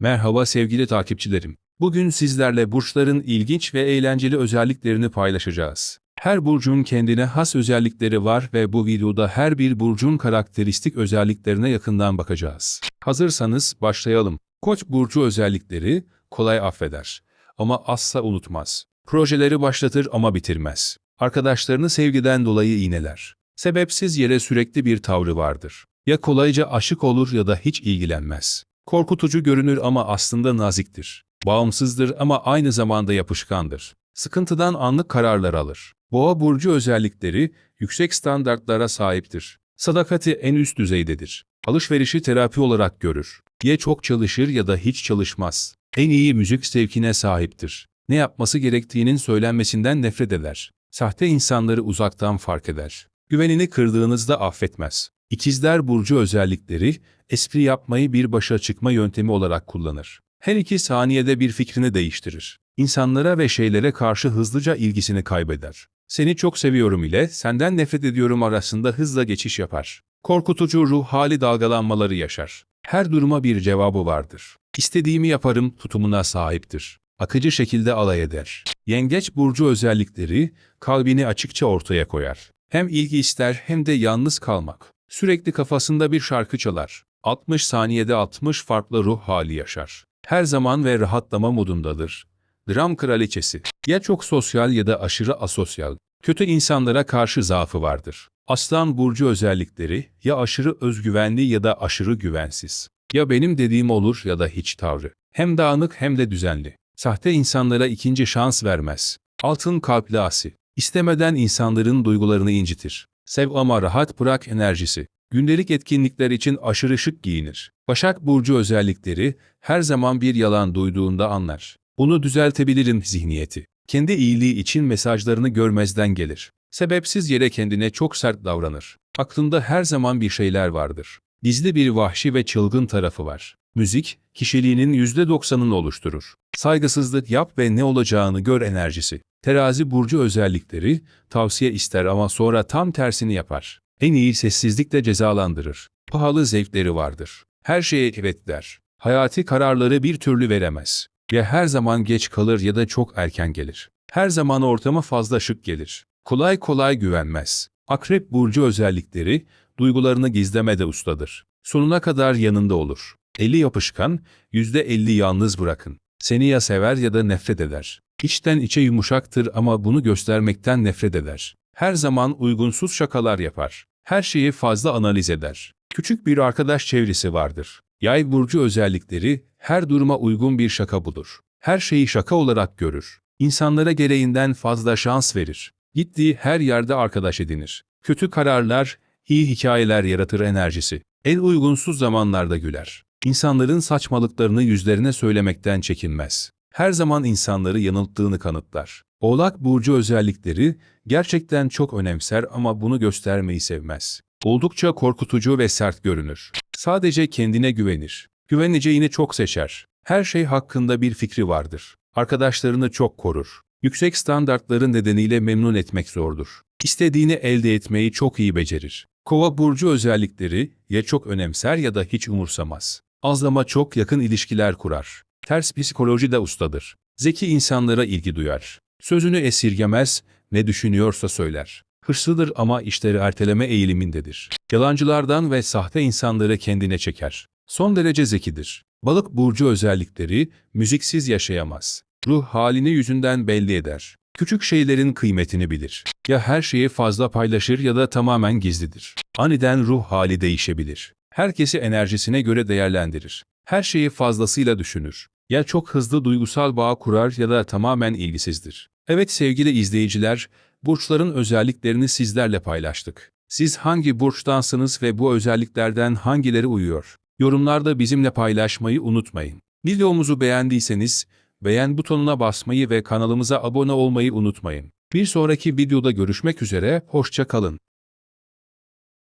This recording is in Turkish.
Merhaba sevgili takipçilerim. Bugün sizlerle burçların ilginç ve eğlenceli özelliklerini paylaşacağız. Her burcun kendine has özellikleri var ve bu videoda her bir burcun karakteristik özelliklerine yakından bakacağız. Hazırsanız başlayalım. Koç burcu özellikleri kolay affeder ama asla unutmaz. Projeleri başlatır ama bitirmez. Arkadaşlarını sevgiden dolayı iğneler. Sebepsiz yere sürekli bir tavrı vardır. Ya kolayca aşık olur ya da hiç ilgilenmez. Korkutucu görünür ama aslında naziktir. Bağımsızdır ama aynı zamanda yapışkandır. Sıkıntıdan anlık kararlar alır. Boğa burcu özellikleri yüksek standartlara sahiptir. Sadakati en üst düzeydedir. Alışverişi terapi olarak görür. Ya çok çalışır ya da hiç çalışmaz. En iyi müzik zevkine sahiptir. Ne yapması gerektiğinin söylenmesinden nefret eder. Sahte insanları uzaktan fark eder. Güvenini kırdığınızda affetmez. İkizler burcu özellikleri, espri yapmayı bir başa çıkma yöntemi olarak kullanır. Her iki saniyede bir fikrini değiştirir. İnsanlara ve şeylere karşı hızlıca ilgisini kaybeder. Seni çok seviyorum ile senden nefret ediyorum arasında hızla geçiş yapar. Korkutucu ruh hali dalgalanmaları yaşar. Her duruma bir cevabı vardır. İstediğimi yaparım tutumuna sahiptir. Akıcı şekilde alay eder. Yengeç burcu özellikleri kalbini açıkça ortaya koyar. Hem ilgi ister hem de yalnız kalmak. Sürekli kafasında bir şarkı çalar. 60 saniyede 60 farklı ruh hali yaşar. Her zaman ve rahatlama modundadır. Dram kraliçesi. Ya çok sosyal ya da aşırı asosyal. Kötü insanlara karşı zaafı vardır. Aslan burcu özellikleri ya aşırı özgüvenli ya da aşırı güvensiz. Ya benim dediğim olur ya da hiç tavrı. Hem dağınık hem de düzenli. Sahte insanlara ikinci şans vermez. Altın kalpli asi. İstemeden insanların duygularını incitir. Sev ama rahat bırak enerjisi. Gündelik etkinlikler için aşırı şık giyinir. Başak Burcu özellikleri her zaman bir yalan duyduğunda anlar. Bunu düzeltebilirim zihniyeti. Kendi iyiliği için mesajlarını görmezden gelir. Sebepsiz yere kendine çok sert davranır. Aklında her zaman bir şeyler vardır. Gizli bir vahşi ve çılgın tarafı var. Müzik, kişiliğinin %90'ını oluşturur. Saygısızlık yap ve ne olacağını gör enerjisi. Terazi burcu özellikleri, tavsiye ister ama sonra tam tersini yapar. En iyi sessizlikle cezalandırır. Pahalı zevkleri vardır. Her şeye evet der. Hayati kararları bir türlü veremez. Ya her zaman geç kalır ya da çok erken gelir. Her zaman ortama fazla şık gelir. Kolay kolay güvenmez. Akrep burcu özellikleri, duygularını gizlemede ustadır. Sonuna kadar yanında olur. Eli yapışkan, %50 yalnız bırakın. Seni ya sever ya da nefret eder. İçten içe yumuşaktır ama bunu göstermekten nefret eder. Her zaman uygunsuz şakalar yapar. Her şeyi fazla analiz eder. Küçük bir arkadaş çevresi vardır. Yay burcu özellikleri her duruma uygun bir şaka bulur. Her şeyi şaka olarak görür. İnsanlara gereğinden fazla şans verir. Gittiği her yerde arkadaş edinir. Kötü kararlar, iyi hikayeler yaratır enerjisi. En uygunsuz zamanlarda güler. İnsanların saçmalıklarını yüzlerine söylemekten çekinmez. Her zaman insanları yanılttığını kanıtlar. Oğlak burcu özellikleri gerçekten çok önemser ama bunu göstermeyi sevmez. Oldukça korkutucu ve sert görünür. Sadece kendine güvenir. Güveneceğini çok seçer. Her şey hakkında bir fikri vardır. Arkadaşlarını çok korur. Yüksek standartların nedeniyle memnun etmek zordur. İstediğini elde etmeyi çok iyi becerir. Kova burcu özellikleri ya çok önemser ya da hiç umursamaz. Azlama çok yakın ilişkiler kurar. Ters psikoloji de ustadır. Zeki insanlara ilgi duyar. Sözünü esirgemez, ne düşünüyorsa söyler. Hırslıdır ama işleri erteleme eğilimindedir. Yalancılardan ve sahte insanları kendine çeker. Son derece zekidir. Balık burcu özellikleri müziksiz yaşayamaz. Ruh halini yüzünden belli eder. Küçük şeylerin kıymetini bilir. Ya her şeyi fazla paylaşır ya da tamamen gizlidir. Aniden ruh hali değişebilir. Herkesi enerjisine göre değerlendirir. Her şeyi fazlasıyla düşünür. Ya çok hızlı duygusal bağ kurar ya da tamamen ilgisizdir. Evet sevgili izleyiciler, burçların özelliklerini sizlerle paylaştık. Siz hangi burçtansınız ve bu özelliklerden hangileri uyuyor? Yorumlarda bizimle paylaşmayı unutmayın. Videomuzu beğendiyseniz, beğen butonuna basmayı ve kanalımıza abone olmayı unutmayın. Bir sonraki videoda görüşmek üzere, hoşça kalın.